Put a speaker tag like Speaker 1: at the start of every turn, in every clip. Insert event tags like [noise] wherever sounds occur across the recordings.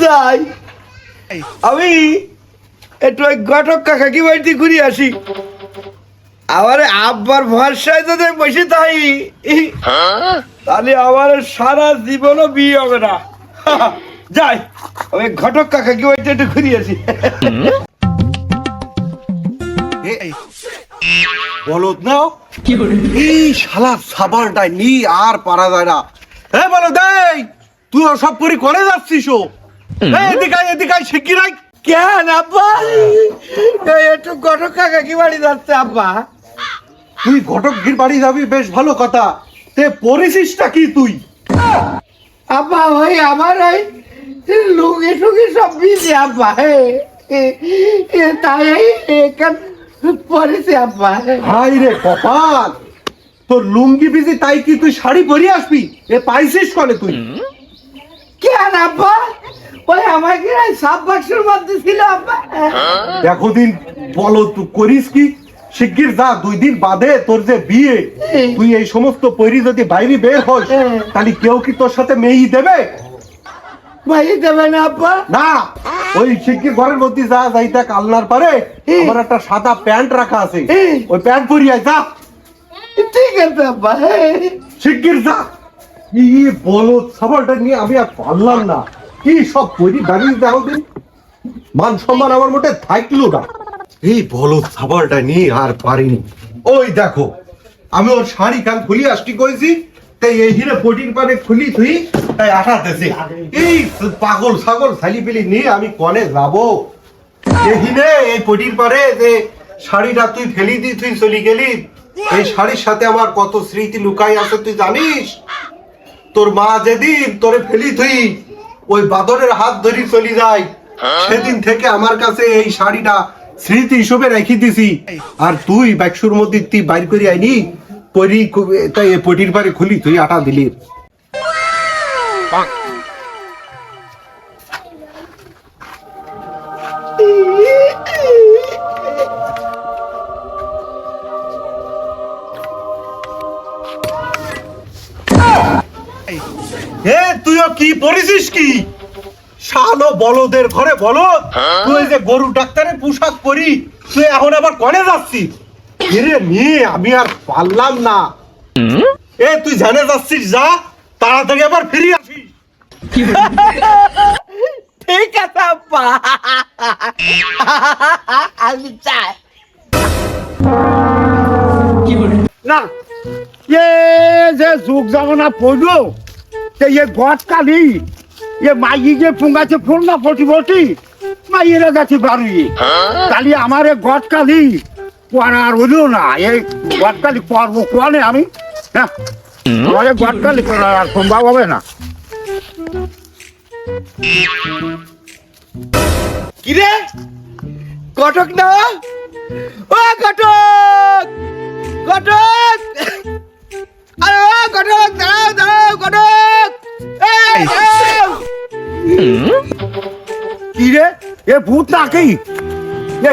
Speaker 1: যাই। আমি একটু ওই ঘটক কাকা বাড়িতে ঘুরে আসি। আমার আব্বার ভরসায় যদি বসে তাই তাহলে আমার সারা জীবনও বিয়ে হবে না। [laughs] যাই আমি ঘটক কাকা কি বাড়িতে একটু ঘুরে আসি।
Speaker 2: বলদ না এই শালা নি আর পারা যায় না। বলো দেই তুই সব করে করে যাচ্ছিস ও? এদিকে আয়, এদিকে আয়, শিগগির আয়।
Speaker 1: কেন আব্বা? এই একটু ঘটক কাকা কি বাড়ি যাচ্ছে আব্বা?
Speaker 2: তুই ঘটকগির বাড়ি যাবি বেশ ভালো কথা। তে পরিসিসটা কি তুই?
Speaker 1: আব্বা ভাই আমার ওই লুঙ্গি টুঙ্গি সব বিজে আব্বা তাই এখান পরেছে আব্বা।
Speaker 2: হাই রে কপাল। তোর লুঙ্গি তাই কি তুই শাড়ি পরে আসবি? এ পাইছিস কলে তুই?
Speaker 1: কেন আব্বা? ওই আমাকে সাপ বাক্সের মধ্যে ছিল আব্বা।
Speaker 2: দেখো দিন বলো তুই করিস কি? শিগগির যা দুই দিন বাদে তোর যে বিয়ে তুই এই সমস্ত পরি যদি বাইরে বের হস তাহলে কেউ কি তোর সাথে মেয়েই দেবে?
Speaker 1: ভাই না
Speaker 2: না ওই ঘরের মধ্যে যা যাইতা কালনার পারে আমার একটা সাদা প্যান্ট রাখা আছে। ওই প্যান্ট পরিয়ে যা।
Speaker 1: ঠিক আছে
Speaker 2: শিগগির যা। বলো নিয়ে আমি আর পারলাম না। কি সব পরি দাঁড়িয়ে দেখো দিন মান সম্মান আমার মোটে থাকল না। এই বলো সাবারটা নিয়ে আর পারিনি। ওই দেখো আমি ওর শাড়ি কান খুলি আসটি করেছি। তাই এই হিরে খুলি তুই তাই আসাতেছি এই পাগল ছাগল ছালি পেলি নিয়ে আমি কনে যাব? এই এই পটির পারে যে শাড়িটা তুই ফেলি দি, তুই চলি গেলি। এই শাড়ির সাথে আমার কত স্মৃতি লুকাই আছে তুই জানিস? তোর মা যেদিন তোরে ফেলি তুই ওই বাদরের হাত ধরি চলি যায় সেদিন থেকে আমার কাছে এই শাড়িটা স্মৃতি হিসেবে রেখে দিছি। আর তুই ব্যাগসুর মধ্যে তুই বাইর করে আইনি। পরি তাই এ পটির পারে খুলি তুই আটা দিলি। হে তুইও কি পড়েছিস কি? শালো বলদের ঘরে বলো। তুই যে গরু ডাক্তারের পোশাক পরি তুই এখন আবার কনে যাচ্ছিস? এরে মেয়ে আমি আর পারলাম না। এ তুই জানে যাচ্ছিস যা। তাড়াতাড়ি আবার ফিরে আসিস।
Speaker 1: ঠিক আছে আব্বা। আমি চাই।
Speaker 3: না এ যে যুগ জামানা পড়ল সে এ গট কালি এ মাইয়ে যে ফুঙ্গাছে ফুল না ফটি ফটি মাইয়েরা গেছে বাড়ি কালি আমার এ গট কালি। কোয়ানা আর হইল না এই গট কালি পর্ব কোয়ানে আমি? হ্যাঁ? আমার এ গট করা আর সম্ভব হবে না।
Speaker 1: কিরে? ঘটক না? ও ঘটক ঘটক আরে ও ঘটক দাঁড়াও দাঁড়াও ঘটক এই, দাঁড়াও।
Speaker 3: কি রে এ ভূত নাকি? এ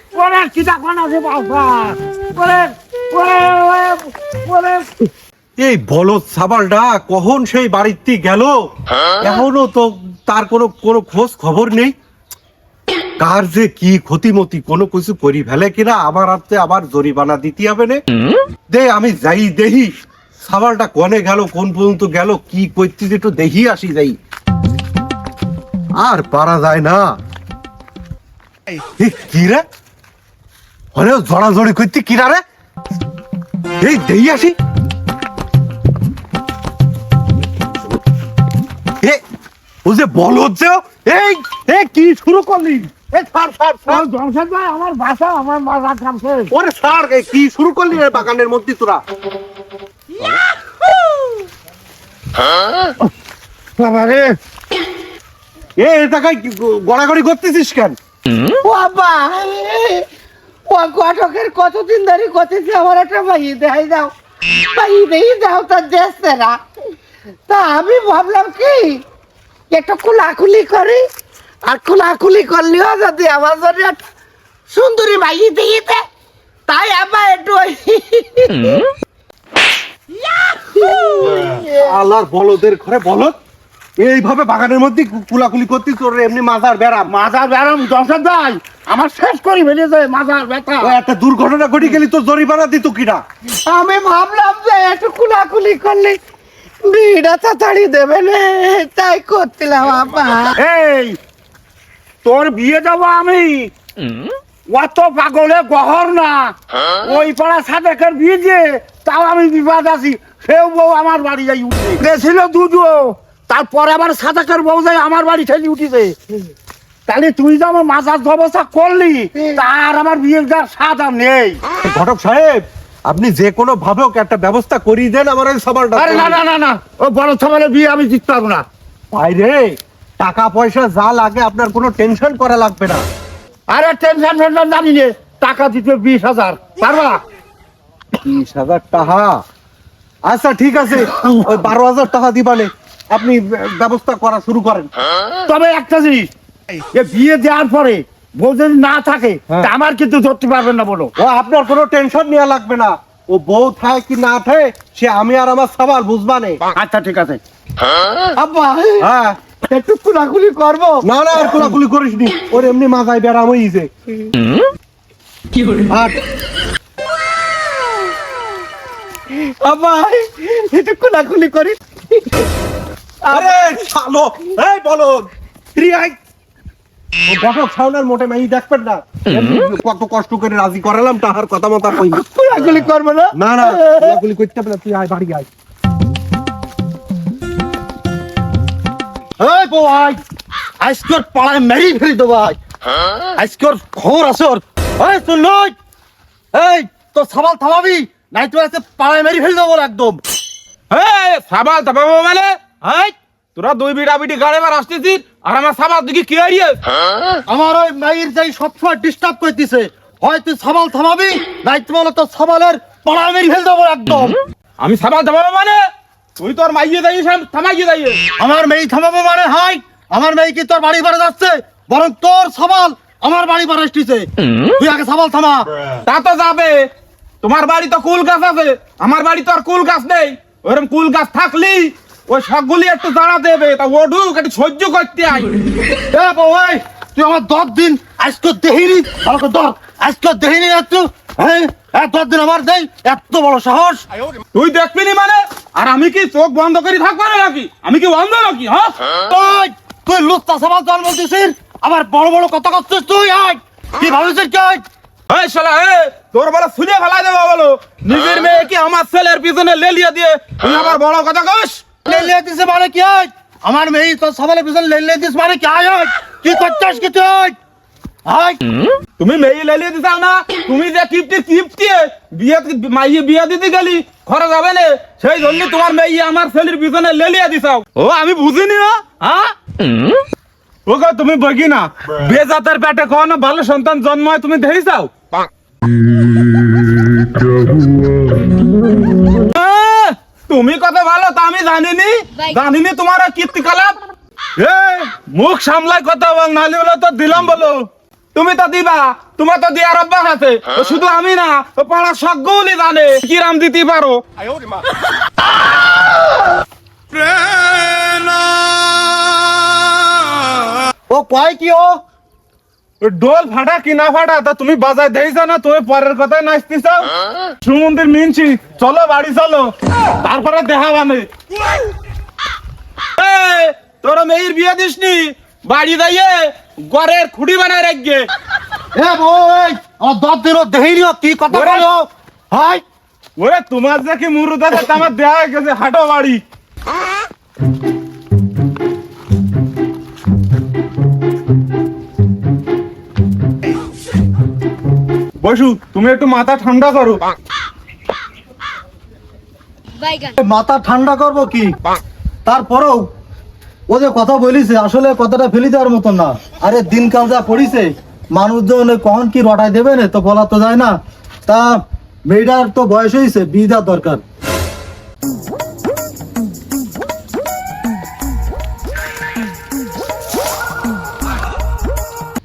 Speaker 3: ওরে কিটা কোন আছে বাবা ওরে ওরে ওরে
Speaker 2: এই বলদ সাবালটা কখন সেই বাড়িতে গেল? এখনও তো তার কোনো কোনো খোঁজ খবর নেই। কার যে কি ক্ষতিমতি কোনো কিছু করি ফেলে কিনা আবার হাতে আবার জরিমানা দিতে হবে না। দে আমি যাই দেহি সাবালটা কনে গেল কোন পর্যন্ত গেল কি করতেছে একটু দেখি আসি যাই। আর পারা যায় না। কি রে? অরে জড়াজড়ি করতে কিরা রে এই দেই আসি। এ, ও যে বলদ যে এই এ কি শুরু করলি? এ ছাড় ছাড় ছাড়।
Speaker 3: জমশেদ ভাই আমার বাসা আমার মাথা কামছে
Speaker 2: ওরে ছাড় এ কি শুরু করলি রে বাগানের মধ্যে তোরা?
Speaker 4: বাবা রে।
Speaker 2: এ এটা টাকায় গড়াগড়ি করতেছিস কেন?
Speaker 1: ও বাবা। ও ঘটকের কতদিন ধরে করতেছে আমার একটা ভাই দেখাই দাও। ভাই দেই দাও তার দেখছে না তা আমি ভাবলাম কি একটু খোলাখুলি করি আর খোলাখুলি করলেও যদি আমার জন্য একটা সুন্দরী ভাই দিতে তাই আবার একটু ওই
Speaker 2: আল্লাহর বলদের ঘরে বলদ? এইভাবে বাগানের মধ্যে কুলাকুলি করতিস তোর এমনি মাথার বেড়াম
Speaker 4: মাথার ব্যারাম দশার দাই আমার শেষ করি ফেলে যায় মাথার ব্যথা।
Speaker 2: ও একটা দুর্ঘটনা ঘটে গেলি তোর জরিমানা দিত কিনা?
Speaker 1: আমি ভাবলাম যে একটু খোলাখুলি করলে বিড়া তাড়াতাড়ি দেবে না তাই করছিলাম বাবা
Speaker 4: এই তোর বিয়ে দেবো আমি। অত পাগলে গহর না। ওই পাড়া সাদেকের বিয়ে যে তাও আমি বিবাদ আছি সেও বউ আমার বাড়ি যাই উঠে গেছিল দুজো। তারপরে আবার সাদেকের বউ যাই আমার বাড়ি ঠেলি উঠিছে। তাহলে তুই যে আমার মাথার ব্যবস্থা করলি তার আমার বিয়ের যার আর নেই।
Speaker 2: ঘটক সাহেব আপনি যে কোনো ভাবে ওকে একটা ব্যবস্থা করিয়ে দেন আমার ওই সবারটা
Speaker 4: আরে না না না না ও বড় সবালে বিয়ে আমি জিততে পারব না।
Speaker 2: বাইরে টাকা পয়সা যা লাগে আপনার কোনো টেনশন করা লাগবে না।
Speaker 4: আরে টেনশন টেনশন জানি নে টাকা দিতে বিশ হাজার পারবা?
Speaker 2: বিশ হাজার টাকা? আচ্ছা ঠিক আছে ওই বারো হাজার টাকা দিবানে আপনি ব্যবস্থা করা শুরু করেন।
Speaker 4: তবে একটা জিনিস বিয়ে দেওয়ার পরে বউ যদি না থাকে
Speaker 2: হ্যাঁ।
Speaker 4: আমার কিন্তু ধরতে পারবেন না বলো।
Speaker 2: ও আপনার কোনো টেনশন নেওয়া লাগবে না। ও বউ থাকে কি না থাকে সে আমি আর আমার সাবার বুঝবানে
Speaker 4: আচ্ছা ঠিক আছে।
Speaker 1: আব্বা
Speaker 2: হ্যাঁ।
Speaker 1: একটু খোলাখুলি করব?
Speaker 2: না না আর কোলাকুলি করিস নি। ওর এমনি মাথায় বেড়াম হইছে আর
Speaker 1: আব্বা একটু খোলাখুলি করি
Speaker 2: আরে শালো। এই বলো। রিয়াই ও ঘটক সাউনার মোটে মাই দেখবেন না। কত কষ্ট করে রাজি করালাম তাহার কথা মতো কই
Speaker 1: খোলাখুলি করব না?
Speaker 2: না না কোলাকুলি করতে তুই আয় বাড়ি আয়।
Speaker 4: এই বউ আয়। আজকের পাড়ায় মেরি ফেলি দেবো আয়। আজকের খবর আছে ওর এই তুই এই তো সাবাল থামাবি নাই তো আজকে পাড়ায় মেরি ফেলি দেবো একদম।
Speaker 5: এই সাবাল তাপাবো মানে? তোরা দুই বিটা বিটি গাড়ি বার আসতেছিস? আর আমার সাবাল দিকে কি হারিয়ে?
Speaker 4: আমার ওই মাইর যাই সবসময় ডিস্টার্ব করতেছে হয় তুই সাবাল থামাবি নাই তো বলো তো সাবালের মেরি ফেলি দেবো একদম।
Speaker 5: আমি সাবাল তাপাবো মানে? তুই তোর মাইয়ে থামাইয়ে
Speaker 4: আমার মেয়ে থামাবো মানে হাই? আমার মেয়ে কি তোর বাড়ি বাড়ি যাচ্ছে? বরং তোর সাবাল আমার বাড়ি বাড়ি আসতেছে। তুই আগে সাবাল থামা।
Speaker 5: তা তো যাবে। তোমার বাড়ি তো কুল গাছ আছে। আমার বাড়ি তো আর কুল গাছ নেই। ওরকম কুল গাছ থাকলি ওই সবগুলি একটু দাঁড়া দেবে তা ওডুক একটু সহ্য করতে আই
Speaker 4: তুই আমার দশ দিন আজকে দেখিনি আমাকে দর আজকে দেখিনি একটু হ্যাঁ? দশ দিন আমার দেই এত বড় সাহস।
Speaker 5: তুই দেখবি নি মানে? আর আমি কি চোখ বন্ধ করে থাকব না নাকি? আমি কি বন্ধ নাকি হ্যাঁ?
Speaker 4: তুই তুই লুচ্চা সাবাল জল বলতেছিস আবার বড় বড় কথা করছিস তুই আয়। কি ভাবিছিস কি আয়?
Speaker 5: এই শালা এ তোর বলে সুলে ফেলাই দেবো বলো। নিজের মেয়ে কি আমার ছেলের পিছনে লেলিয়ে দিয়ে তুই আবার বড় কথা কস?
Speaker 4: লেলে দিছে মানে কি আয় আমার মেয়ে তোর সাবালের পিছনে লেলে দিস মানে কি আয় আয়? কি করছিস কি তুই?
Speaker 5: তুমি মেয়ে লেলিয়ে দিতাও না? তুমি যে কিপটি কিপটি বিয়ে মাইয়ে বিয়ে দিতে গেলি খরচ যাবে না? সেই জন্য তোমার মেয়ে আমার ছেলের পিছনে লেলিয়ে দিছাও ও আমি বুঝিনি না হ্যাঁ ওকে তুমি বকি না। বেজাতের পেটে কখনো ভালো সন্তান জন্ম হয় তুমি দেখেছাও? আহ, তুমি কত ভালো তা আমি জানিনি। জানিনি তোমার কীর্তিকলাপ। এ মুখ সামলাই কথা বল নালি বলে তো দিলাম বলো। তুমি তো দিবা তোমার তো দিয়ার অভ্যাস আছে। শুধু আমি না তো পাড়া সবগুলি জানে। কি রাম দিতে পারো?
Speaker 4: ও কয় কি ও?
Speaker 5: ডোল ফাটা কি না ফাটা তা তুমি বাজায় দেইছো না তুমি পরের কথায় নাচতে চাও সুমন্দির মিনছি চলো বাড়ি চলো। তারপরে দেখা মানে তোর মেয়ের বিয়ে দিসনি? বাড়ি দাইয়ে ঘরের খুঁড়ি বানায় রাখবে
Speaker 4: এ বই আমার দশ দিন ও দেখিনি কি কথা
Speaker 5: ওরে।
Speaker 4: বলো হাই।
Speaker 5: ওরে তোমার যে কি মুরুদ আমার দেয়া গেছে হাঁটো বাড়ি। বসু তুমি একটু মাথা ঠান্ডা করো।
Speaker 4: মাথা ঠান্ডা করব কি? তারপরেও ও যে কথা বলিছে আসলে কথাটা ফেলি দেওয়ার মতন না। আরে দিনকাল যা পড়িছে মানুষজন কখন কি রটাই দেবে না তো বলা তো যায় না। তা মেয়েটার তো বয়স হয়েছে বিয়ে দেওয়ার দরকার।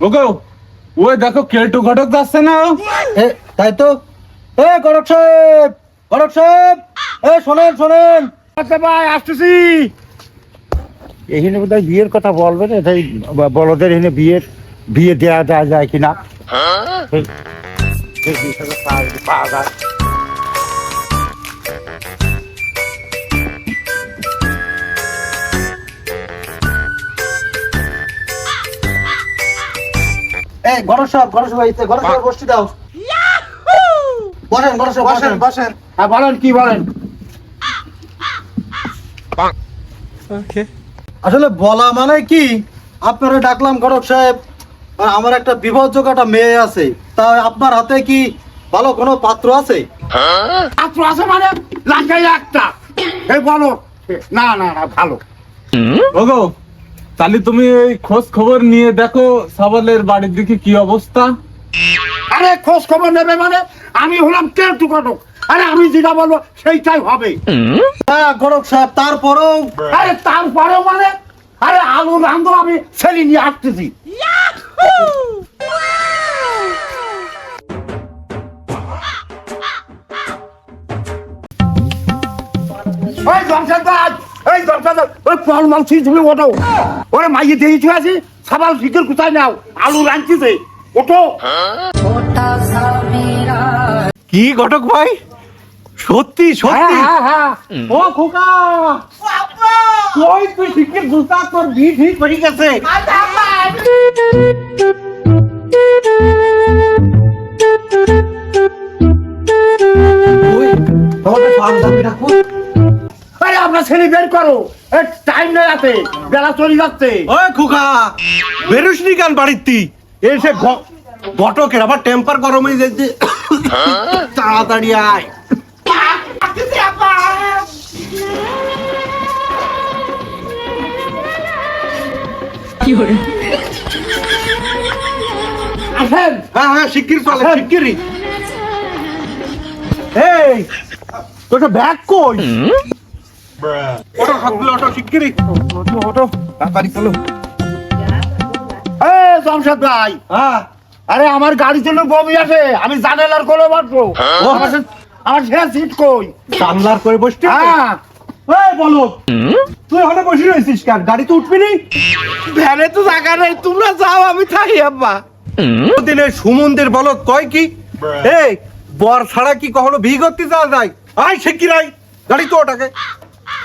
Speaker 5: ওগো ওই দেখো কেলটু ঘটক যাচ্ছে না
Speaker 4: এ তাই তো এ গরক সাহেব গরক সাহেব এ শোনেন শোনেন
Speaker 3: আচ্ছা ভাই আসতেছি এখানে বোধহয় বিয়ের কথা বলবেন এটাই বলদের এখানে বিয়ের বিয়ে দেওয়া দেওয়া যায় কিনা পাওয়া যায়।
Speaker 4: এই দাও। বসেন বসেন বসেন।
Speaker 3: হ্যাঁ বলেন কি বলেন?
Speaker 4: আসলে বলা মানে কি? আপনারা ডাকলাম গরক সাহেব আমার একটা বিবাহযোগ একটা মেয়ে আছে। তা আপনার হাতে কি ভালো কোনো পাত্র আছে?
Speaker 3: ছাত্র আছে মানে লাগাই একটা। এই বলো। না না না ভালো।
Speaker 5: ওগো তাহলে তুমি ওই খোঁজ খবর নিয়ে দেখো সাবালের বাড়ির দিকে কি অবস্থা।
Speaker 3: আরে, খোঁজ খবর নেবে মানে? আমি হলাম কেউ টুকাটক আরে, আমি যেটা বলব, সেইটাই হবে।
Speaker 4: হ্যাঁ সাহেব
Speaker 3: আরে মানে? আরে, আলু রান্ধো আমি ছেলে নিয়ে আসতেছি ওই জমশেদার এই জমশেদার ওই ফল মাল তুমি ওঠো। ওরে মাইয়ে দিয়েছি আছি সাবাল ফিকের কোথায় নাও? আলু রাঁধতেছে ওঠো।
Speaker 2: কি ঘটক ভাই? সত্যি
Speaker 3: হ্যাঁ
Speaker 2: সত্যি
Speaker 3: হ্যাঁ। হ্যাঁ ও খোকা ওই তুই ফিকের জুতা তোর ভি ভি করে গেছে।
Speaker 2: ওই, তোমাদের বান্ধবীরা কই?
Speaker 3: আরে আপনার ছেলে বের করো। টাইম নেই আছে বেলা চলে যাচ্ছে।
Speaker 2: ওই খোকা বেরোসনি কেন বাড়িতে? এসে ঘটকের আবার টেম্পার গরম হয়ে যাচ্ছে। তাড়াতাড়ি আয়।
Speaker 3: আসেন।
Speaker 2: হ্যাঁ হ্যাঁ শিগগির চলে। শিগগিরই।
Speaker 3: এই তোর ব্যাগ কই?
Speaker 2: ওটো সবগুলো ওটো শিগগিরই
Speaker 3: ওটো ওটো তাড়াতাড়ি চলো। এ জমশেদ ভাই।
Speaker 2: হ্যাঁ।
Speaker 3: আরে আমার গাড়ি জন্য বমি আছে আমি জানালার কোলে বসবো। আমার সে- সিট কই?
Speaker 2: জানলার করে বসতে
Speaker 3: হ্যাঁ।
Speaker 2: এই বলো। তুই ওখানে বসে রয়েছিস কেন? গাড়িতে উঠবি নি?
Speaker 1: ভ্যানে তো জায়গা নেই। তোমরা যাও আমি থাকি আব্বা।
Speaker 2: দিনে সুমন্দের বলো কি? এই বর ছাড়া কি কখনো বিয়ে করতে যাওয়া যায়? আয় শিগগির আয় গাড়ি তো ওটাকে।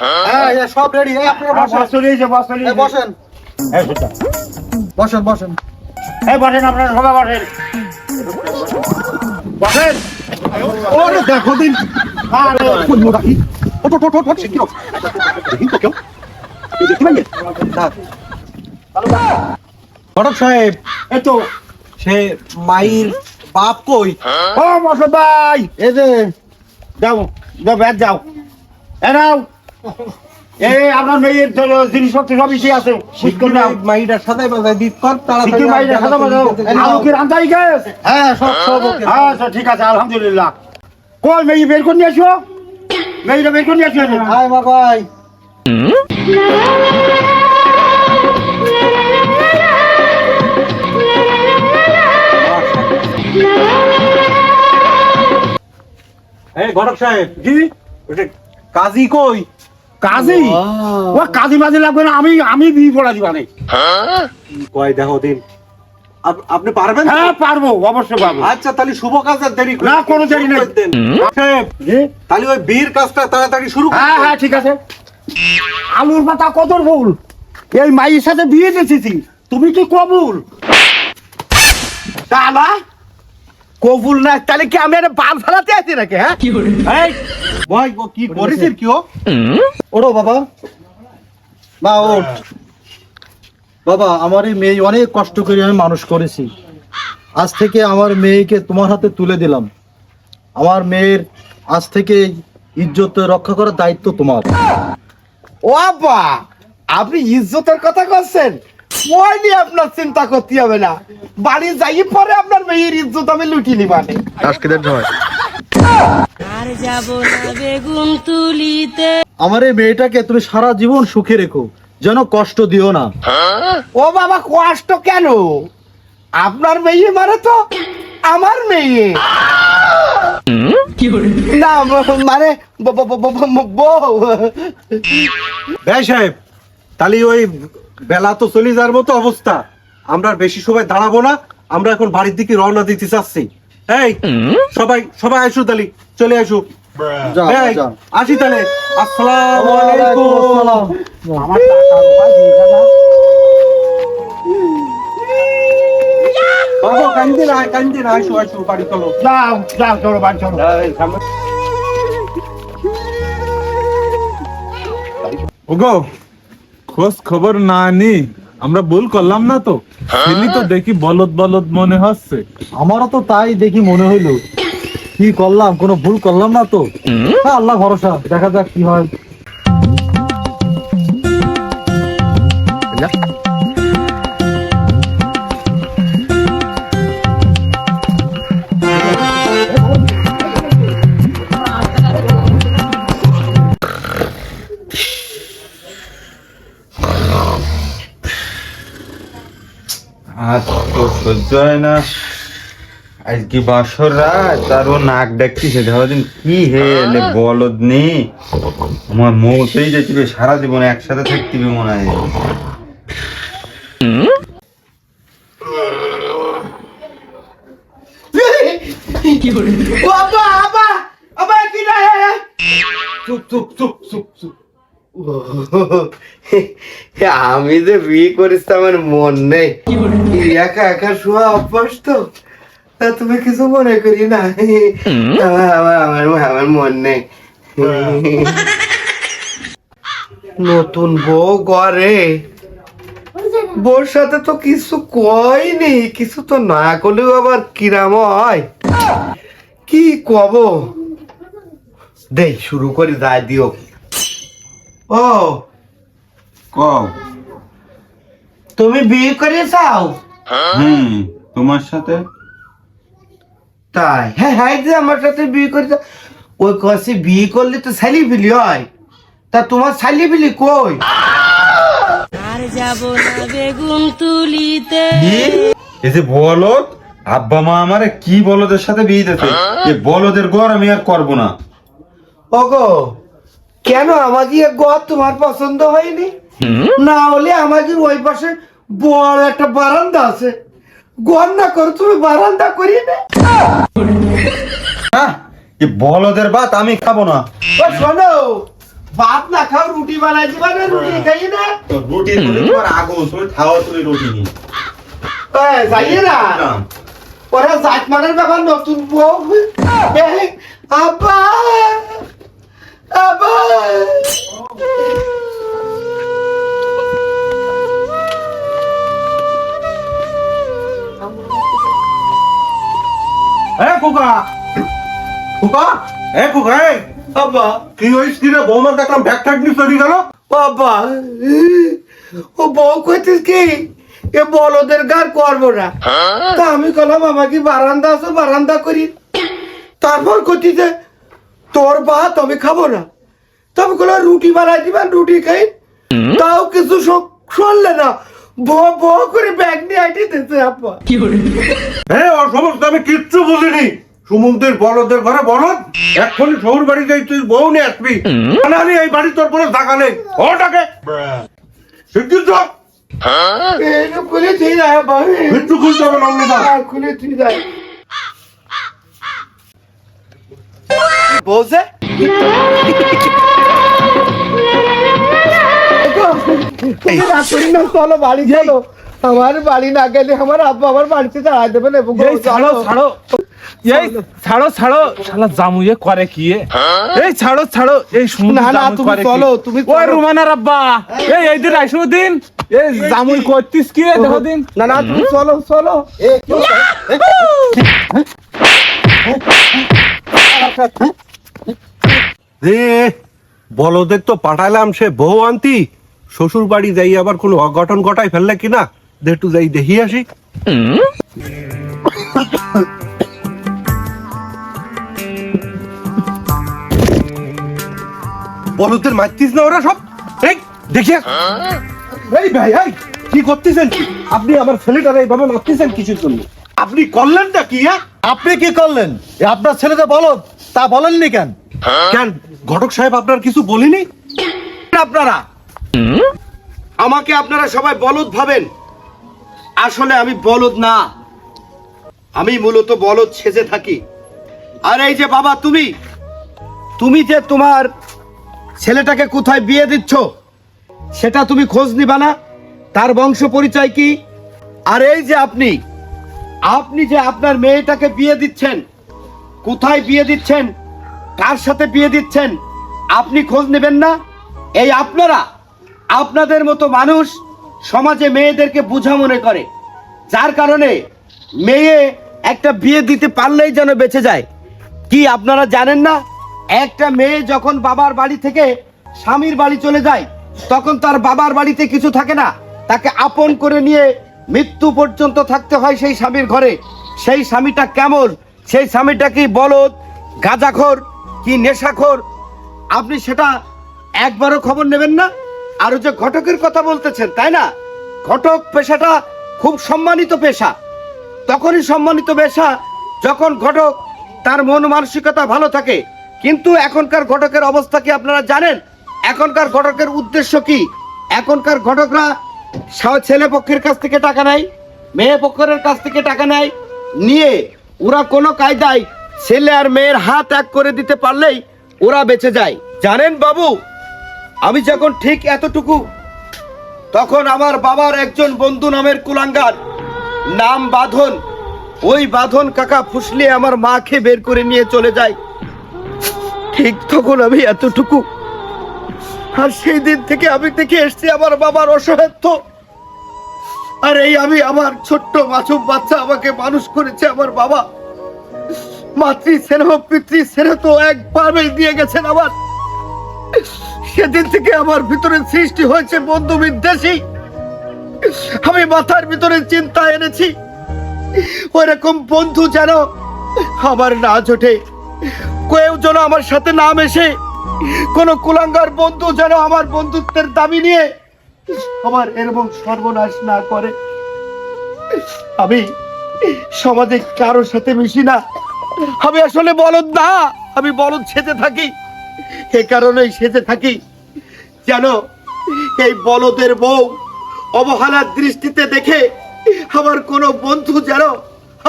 Speaker 4: হ্যাঁ এই সব রেডি আপনারা বসেন। এই বসেন। বসেন বসেন।
Speaker 3: এই বসেন আপনারা সবাই বসেন। বসেন।
Speaker 2: ওরে দেখো দিন।
Speaker 3: আরে।
Speaker 2: কোন মোটা কি। দেখি তো কেউ। এই দেখি ঘটক সাহেব
Speaker 3: এই তো।
Speaker 2: সে মাইর বাপ কই?
Speaker 3: ও ভাই। এই যে যাও যাও ব্যাগ যাও। এ নাও। এই আপনার মেয়ের জিনিসপত্র সব ইসে আছে। ঠিক করে নাও
Speaker 2: মাইটার সাথে দিত কর
Speaker 3: সিকিম বাইরে খাতা বাজাও আলু কি রান্দাই গেছ?
Speaker 4: হ্যাঁ সব সব ওকে।
Speaker 3: ঠিক আছে আলহামদুলিল্লাহ। কই মেয়ে বের করে নিয়ে আসো? মেয়েটা বের করে নিয়ে আসো
Speaker 4: আয় মা ভাই
Speaker 2: এই ঘটক সাহেব।
Speaker 3: জি
Speaker 2: কাজী কই?
Speaker 3: কাজী? ও কাজী মাঝি লাগবে না আমি আমি বিয়ে পড়া দিবানে
Speaker 2: কয় দেখো দিন। আপনি পারবেন
Speaker 3: হ্যাঁ পারব অবশ্যই পারব।
Speaker 2: আচ্ছা তাহলে শুভ কাজ আর দেরি
Speaker 3: না, কোনো দেরি নেই।
Speaker 2: দেন। সাহেব
Speaker 3: জি?
Speaker 2: তাহলে ওই বীর কাজটা তাড়াতাড়ি শুরু
Speaker 3: হ্যাঁ হ্যাঁ ঠিক আছে। আলুর পাতা কত ভুল এই মায়ের সাথে বিয়ে দিয়েছি। তুমি কি কবুল? তালা কবুল না তাহলে কি আমি একটা বাল ফেলাতে আছি নাকি হ্যাঁ?
Speaker 2: এই ভাই ও কি? করেছিস কি ও
Speaker 4: ওঠো বাবা। মা ওঠ। বাবা আমার এই মেয়ে অনেক কষ্ট করে আমি মানুষ করেছি। আজ থেকে আমার মেয়েকে তোমার হাতে তুলে দিলাম। আমার মেয়ের আজ থেকে ইজ্জত রক্ষা করার দায়িত্ব তোমার।
Speaker 1: ও আব্বা আপনি ইজ্জতের কথা করছেন ওই নিয়ে আপনার চিন্তা করতে হবে না। বাড়ি যাই পরে আপনার মেয়ের ইজ্জত আমি লুটি নিবানে
Speaker 6: আর যাব না বেগুন তুলিতে
Speaker 4: আমার এই মেয়েটাকে তুমি সারা জীবন সুখে রেখো যেন কষ্ট দিও না।
Speaker 1: ও বাবা কষ্ট কেন? আপনার মেয়ে মানে তো আমার মেয়ে। না মানে বউ।
Speaker 2: ভাই সাহেব তাহলে ওই বেলা তো চলে যাওয়ার মতো অবস্থা। আমরা বেশি সময় দাঁড়াবো না আমরা এখন বাড়ির দিকে রওনা দিতে চাচ্ছি। এই সবাই সবাই আসো তাহলে চলে আসো। আসি তাহলে। আসসালামু আলাইকুম।
Speaker 4: আসসালাম।
Speaker 3: আমার টাকা রূপা দিয়ে দাও।
Speaker 2: বাবা কান্দে না কান্দে না আসো আসো বাড়ি চলো।
Speaker 3: যাও যাও চলো বাড়ি চলো।
Speaker 5: ওগো খোঁজ খবর না নি? আমরা ভুল করলাম না তো? ছেলে তো দেখি বলদ বলদ মনে হচ্ছে।
Speaker 4: আমারও তো তাই দেখি মনে হইল। কি করলাম কোনো ভুল করলাম না তো? হ্যাঁ, আল্লাহ ভরসা দেখা যাক কি হয়।
Speaker 7: না আজকে বাসর রাত আর ও নাক ডাকতেছে কি হে এলে বলদ নেই আমার মৌতেই যেতে সারা জীবন একসাথে থাকতে মনে হয়।
Speaker 1: চুপ চুপ চুপ চুপ চুপ। আমি যে বিয়ে করিস আমার মন নেই। একা একা শোয়া অভ্যাস তো তা তুমি কিছু মনে করি না। আমার আমার মন নেই। নতুন বউ ঘরে বউর সাথে তো কিছু কয়নি কিছু তো না করলেও আবার কিরাম হয়। কি কব? দেই শুরু করি দায় দিও ও
Speaker 7: কও।
Speaker 1: তুমি বিয়ে করে চাও
Speaker 7: হুম তোমার সাথে?
Speaker 1: তাই? হ্যাঁ হ্যাঁ যে আমার সাথে বিয়ে করে চাও। ওই কষে বিয়ে করলে তো শালি বিলি হয়। তা তোমার শালি বিলি কই?
Speaker 6: আর যাব না বেগুন তুলিতে।
Speaker 7: কি এই যে বলদ আব্বা মা আমারে কি বলদের সাথে বিয়ে দিতে এই বলদের গড় আমি আর করব না।
Speaker 1: ওগো কেন আমাকে ঘর তোমার পছন্দ হয়নি? না হলে আমাদের ওই পাশে বড় একটা বারান্দা আছে। ঘর না করো তুমি বারান্দা করি না
Speaker 7: হ্যাঁ বলদের ভাত আমি খাব না।
Speaker 1: শোনো ভাত না খাও রুটি বানাই দিবা না রুটি খাই না।
Speaker 7: রুটি তুমি তোমার আগুন তুমি খাও তুমি রুটি নি
Speaker 1: এই, যাইয়ে না। ওরা জাত মানের ব্যাপার নতুন বউ। আব্বা আব্বা!
Speaker 2: এ খোকা! খোকা? এ খোকা এ
Speaker 1: আব্বা!
Speaker 2: কি হয়েছে কি রে? বৌমা দেখলাম ব্যাগ ট্যাগ নিয়ে চলে গেল।
Speaker 1: বাবা ও বউ কইতিস কি? এ বলদের গার করব না। তা আমি কলাম আমাকে বারান্দা আছে বারান্দা করি। তারপর কইতিছে তোর ভাত আমি খাব না। তবে কলা রুটি বানাই দিবা রুটি খাই। তাও কিছু শুনলে না। করে ব্যাগ নিয়ে আইটি আপা
Speaker 2: হ্যাঁ ও সমস্ত আমি কিচ্ছু বুঝিনি। সুমন্দির বলদের ঘরে বলদ এক্ষুনি শহর বাড়ি যাই তুই বউ নিয়ে আসবি। নাহলে এই বাড়ি তোর কোনো টাকা নেই। ওটাকে শিগগির যা
Speaker 1: এটা খুলে তুই যায়। হ্যাঁ, খুলে তুই যায়।
Speaker 8: চলো বাড়ি চলো। আমার বাড়ি না গেলে আমার আব্বা আমার বাড়িতে দাঁড়ায় দেবে না
Speaker 5: এই ছাড়ো ছাড়ো। এই ছাড়ো ছাড়ো। শালা জামুয়ে করে কি এই ছাড়ো ছাড়ো। এই শুন
Speaker 8: না, না, তুমি চলো, তুমি
Speaker 5: ওই রুমানার আব্বা। এই এই দিন আইসো দিন। এই জামুই করতিস কি দেখো দিন।
Speaker 8: না না তুমি চলো চলো।
Speaker 2: রে বলদের তো পাঠালাম সে বউ আনতি। শ্বশুর বাড়ি যাই আবার কোনো অঘটন ঘটাই ফেললে কিনা দে একটু যাই দেখি আসি। বলদের মারতিস না ওরা সব? দেখি এই ভাই কি করতেছেন? আপনি আমার ছেলেটারে এইভাবে মারতেছেন কিছুর জন্য? আপনি করলেনটা কি হ্যাঁ?
Speaker 4: আপনি কি করলেন? আপনার ছেলেটা বলো তা বলেননি কেন?
Speaker 2: কেন? ঘটক সাহেব আপনার কিছু বলিনি?
Speaker 1: আপনারা? আমাকে আপনারা সবাই বলদ ভাবেন। আসলে আমি বলদ না। আমি মূলত বলদ সেজে থাকি। আর এই যে বাবা তুমি? তুমি যে তোমার ছেলেটাকে কোথায় বিয়ে দিচ্ছ সেটা তুমি খোঁজ নিবা না? তার বংশ পরিচয় কি? আর এই যে আপনি আপনি যে আপনার মেয়েটাকে বিয়ে দিচ্ছেন কোথায় বিয়ে দিচ্ছেন? কার সাথে বিয়ে দিচ্ছেন? আপনি খোঁজ নেবেন না? এই আপনারা, আপনাদের মতো মানুষ সমাজে মেয়েদেরকে বোঝা মনে করে। যার কারণে মেয়ে একটা বিয়ে দিতে পারলেই যেন বেঁচে যায়। কি আপনারা জানেন না? একটা মেয়ে যখন বাবার বাড়ি থেকে স্বামীর বাড়ি চলে যায়, তখন তার বাবার বাড়িতে কিছু থাকে না। তাকে আপন করে নিয়ে মৃত্যু পর্যন্ত থাকতে হয় সেই স্বামীর ঘরে। সেই স্বামীটা কেমন? সেই স্বামীটা কি বলদ, গাঁজাখোর, কি নেশাখোর? আপনি সেটা একবারও খবর নেবেন না? আর যে ঘটকের কথা বলতেছেন, তাই না? ঘটক পেশাটা খুব সম্মানিত পেশা। তখনই সম্মানিত পেশা যখন ঘটক তার মন মানসিকতা ভালো থাকে। কিন্তু এখনকার ঘটকের অবস্থা কি আপনারা জানেন? এখনকার ঘটকের উদ্দেশ্য কি? এখনকার ঘটকরা ছেলে পক্ষের কাছ থেকে টাকা নেয়, মেয়ে পক্ষের কাছ থেকে টাকা নেয়, নিয়ে ওরা কোনো কায়দায় ছেলে আর মেয়ের হাত এক করে দিতে পারলেই ওরা বেঁচে যায়। জানেন বাবু, আমি যখন ঠিক এতটুকু, তখন আমার বাবার একজন বন্ধু নামের কুলাঙ্গার নাম বাঁধন। ওই বাঁধন কাকা ফুসলিয়ে আমার মাকে বের করে নিয়ে চলে যায়। ঠিক তখন আমি এতটুকু। আর সেই দিন থেকে আমি দেখে এসছি আমার বাবার অসহায়ত্ব। আর এই আমি আমার ছোট্ট মাসুম বাচ্চা আমাকে মানুষ করেছে আমার বাবা। মাতৃ স্নেহ, পিতৃ স্নেহ তো একবারই দিয়ে গেছেন আমার। সেদিন থেকে আমার ভিতরে সৃষ্টি হয়েছে বন্ধু বিদ্বেষী। আমি মাথার ভিতরে চিন্তা এনেছি, ওরকম বন্ধু যেন আমার না জোটে। কেউ যেন আমার সাথে না মেশে, কোন কুলাঙ্গার বন্ধু যেন আমার বন্ধুত্বের দাবি নিয়ে আমার এরকম সর্বনাশ না করে। আমি সমাজে কারোর সাথে মিশি না। আমি আসলে বলদ না, আমি বলদ সেজে থাকি। এ কারণেই সেজে থাকি যেন এই বলদের বউ অবহেলার দৃষ্টিতে দেখে আমার কোনো বন্ধু যেন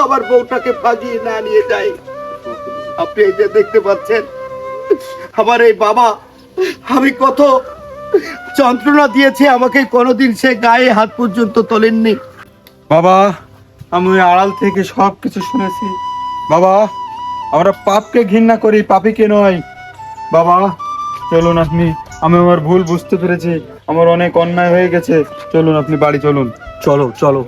Speaker 1: আমার বউটাকে ভাগিয়ে না নিয়ে যায়। আপনি এই যে দেখতে পাচ্ছেন, আমার এই বাবা, আমি কত যন্ত্রণা দিয়েছে আমাকে কোনোদিন সে গায়ে হাত পর্যন্ত তোলেননি।
Speaker 7: বাবা আমি ওই আড়াল থেকে সব কিছু শুনেছি। বাবা আমরা পাপকে ঘৃণা করি পাপিকে নয়। বাবা চলুন আপনি আমি আমার ভুল বুঝতে পেরেছি। আমার অনেক অন্যায় হয়ে গেছে। চলুন আপনি বাড়ি চলুন।
Speaker 2: চলো চলো।